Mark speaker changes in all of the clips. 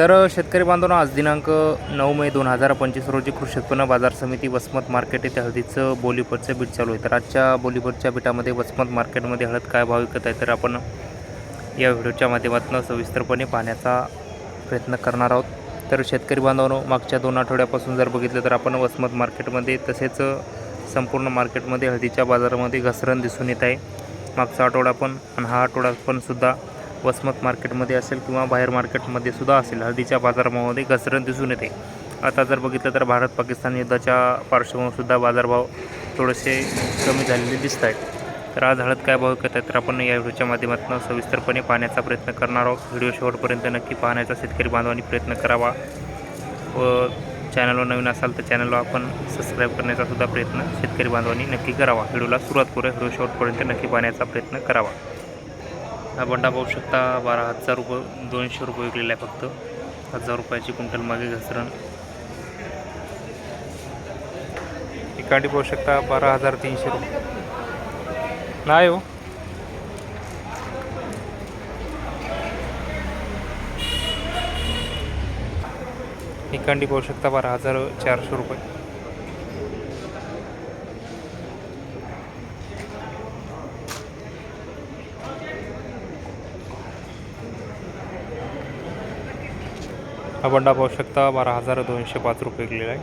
Speaker 1: तर शेतकरी बांधवांनो आज दिनांक नऊ मे दोन हजार पंचवीस रोजी कृषी उत्पन्न बाजार समिती वसमत मार्केट येथे हळदीचं बोलीपरचं बीट चालू आहे. तर आजच्या बोलीपरच्या बीटामध्ये वसमत मार्केटमध्ये हळद काय भाव विकत आहे तर आपण या व्हिडिओच्या माध्यमातून सविस्तरपणे पाहण्याचा प्रयत्न करणार आहोत. तर शेतकरी बांधवांनो मागच्या दोन आठवड्यापासून जर बघितलं तर आपण वसमत मार्केटमध्ये तसेच संपूर्ण मार्केटमध्ये हळदीच्या बाजारामध्ये घसरण दिसून येत आहे. मागचा आठवडा पण आणि हा आठवडा पण सुद्धा वसमत मार्केटमध्ये असेल किंवा बाहेर मार्केटमध्ये सुद्धा असेल हळदीच्या बाजारभावामध्ये घसरण दिसून येते. आता जर बघितलं तर भारत पाकिस्तान युद्धाच्या पार्श्वभूमीसुद्धा बाजारभाव थोडेसे कमी झालेले दिसत आहेत. तर आज हळद काय भाव करत आहे तर आपण या व्हिडिओच्या माध्यमातून सविस्तरपणे पाहण्याचा प्रयत्न करणार आहोत. व्हिडिओ शेवटपर्यंत नक्की पाहण्याचा शेतकरी बांधवांनी प्रयत्न करावा. व चॅनलवर नवीन असाल तर चॅनलला आपण सबस्क्राईब करण्याचा सुद्धा प्रयत्न शेतकरी बांधवांनी नक्की करावा. व्हिडिओला सुरुवात करूया. व्हिडिओ शेवटपर्यंत नक्की पाहण्याचा प्रयत्न करावा. हा बंडा पाहू शकता. बारा हजार रुपये दोनशे रुपये विकलेला आहे फक्त. हजार रुपयाची क्विंटल मागे घसरण. ही कांडी पाहू शकता बारा हजार तीनशे रुपये. नाही हो. ही कांडी पाहू शकता बारा हजार चारशे रुपये. हा बंडा पाहू शकता. बारा हजार दोनशे पाच रुपये गेलेला आहे.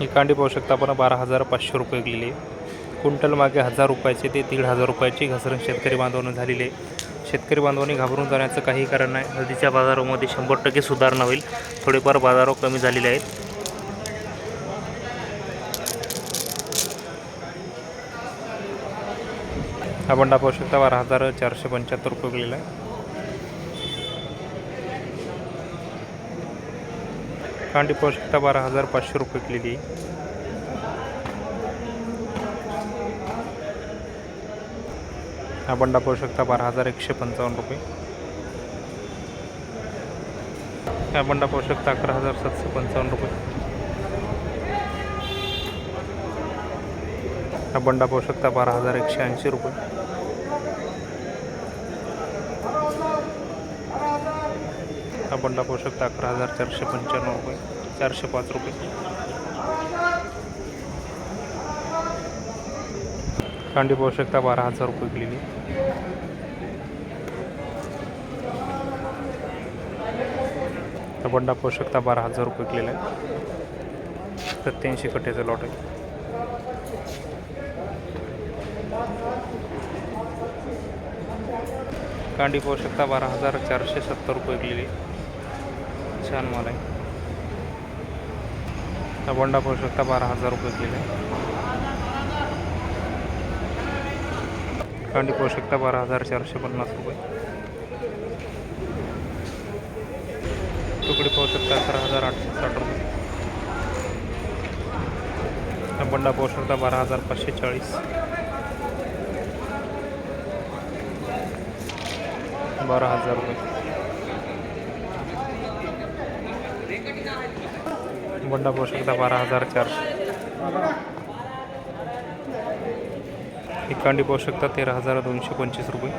Speaker 1: ही कांडी पाहू शकता आपण. बारा हजार पाचशे रुपये गेलेली आहे. क्विंटल मागे हजार रुपयाचे ते दीड हजार रुपयाची घसरण शेतकरी बांधवानं झालेली आहे. शेतकरी बांधवांनी घाबरून जाण्याचं काही कारण नाही. हळदीच्या बाजारामध्ये शंभर टक्के सुधारणा होईल. थोडेफार बाजारो कमी झालेले आहेत. हा बंडा पाहू शकता बारा हजार चारशे पंच्याहत्तर रुपये गेलेला आहे. कांडी पाहू शकता बारा हजार पाचशे रुपये केलेली हा बंडा पाहू शकता बारा हजार एकशे पंचावन्न रुपये. हा बंडा पाहू शकता अकरा हजार सातशे पंचावन्न रुपये. हा बंडा पाहू शकता बारा हजार एकशे ऐंशी रुपये. हा बंडा पाहू शकता अकरा हजार चारशे पंच्याण्णव रुपये चारशे पाच रुपये. कांडी पाहू शकता बारा हजार रुपये गेलेली हा बंडा पाहू शकता बारा हजार रुपये केलेला आहे. सत्याऐंशी कट्ट्याचा लॉट आहे. कांडी पाहू शकता बारा हजार चारशे सत्तर रुपये विकलेली छान माल आहे. हा बंडा पाहू शकता बारा हजार रुपये गेलेला आहे. कांडी पाहू शकता बारा हजार चारशे पन्नास रुपये. तुकडी पाहू शकता अकरा हजार आठशे साठ रुपये. हा बंडा पाहू शकता बारा हजार पाचशे चाळीस. बारा हजार रुपये. बंडा पाहू शकता बारा हजार चारशे. एकांडी कांडी पाहू शकता तेरा हजार दोनशे पंचवीस रुपये.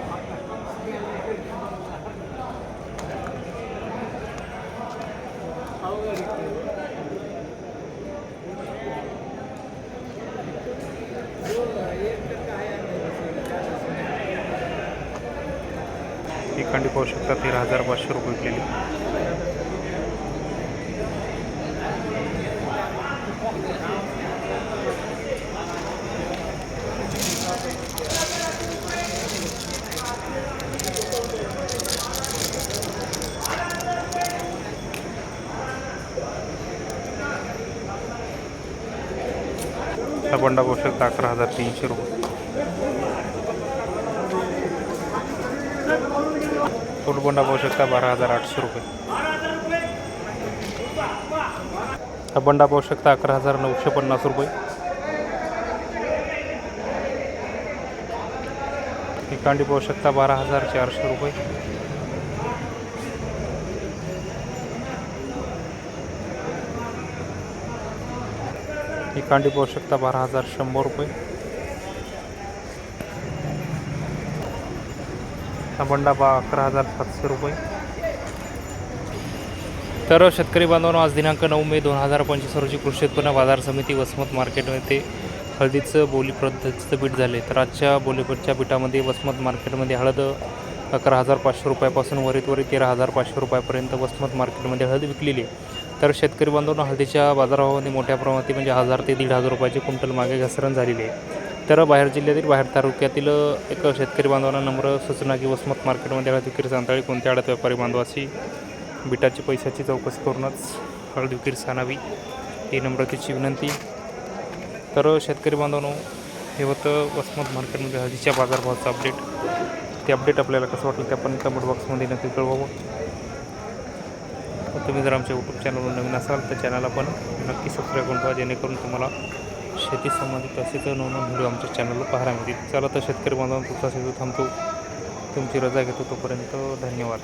Speaker 1: ही खंडी पाहू शकता. तेरा हजार पाचशे रुपये केली. हा बंडा पाहू शकता अकरा हजार तीनशे रुपये. फुटबंडा पाहू शकता बारा हजार आठशे रुपये. हा बंडा पाहू शकता अकरा हजार नऊशे पन्नास रुपये. ही कांडी पाहू शकता बारा हजार चारशे रुपये. ही कांडी पाहू शकता बारा हजार शंभर रुपये. हा बंडा पा अकरा हजार सातशे रुपये. तर शेतकरी बांधवांनो आज दिनांक नऊ मे दोन हजार पंचवीस रोजी कृषी उत्पन्न बाजार समिती वसमत मार्केटमध्ये हळदीचं बोली पद्धतीचं पीठ झाले. तर आजच्या बोलीपतच्या पीठामध्ये वसमत मार्केटमध्ये हळद अकरा हजार पाचशे रुपयापासून वरीत वरी तेरा हजार पाचशे रुपयापर्यंत वसमत मार्केटमध्ये हळद विकलेली आहे. तर शेतकरी बांधवांना हळदीच्या बाजारभावामध्ये मोठ्या प्रमाणात म्हणजे हजार ते दीड हजार रुपयाचे क्विंटल मागे घसरण झालेली आहे. तर बाहेर जिल्ह्यातील बाहेर तालुक्यातील एक शेतकरी बांधवांना नम्र सूचना की वसमत मार्केटमध्ये हळद विक्री सांताळी कोणत्या आडत व्यापारी बांधवाशी बिटाची पैशाची चौकशी करूनच हळद विक्री आणावी ही नम्रतेची विनंती. तर शेतकरी बांधवांनो हे होतं वसमत मार्केटमध्ये हळदीच्या बाजारभावाचं अपडेट ते अपडेट आपल्याला कसं वाटलं ते आपण कमेंट बॉक्समध्ये नक्की कळवावं. तुम्ही जर आमच्या यूट्यूब चॅनलवर नवीन असाल तर चॅनलला पण नक्की सबस्क्राईब करून ठेवा जेणेकरून तुम्हाला शेती संबंधित असेच नवनवीन व्हिडिओ आमच्या चॅनलला पाहायला मिळतील चला तर शेतकरी बांधवांना तुमचा शेती थांबतो. तुमची रजा घेतो तोपर्यंत धन्यवाद.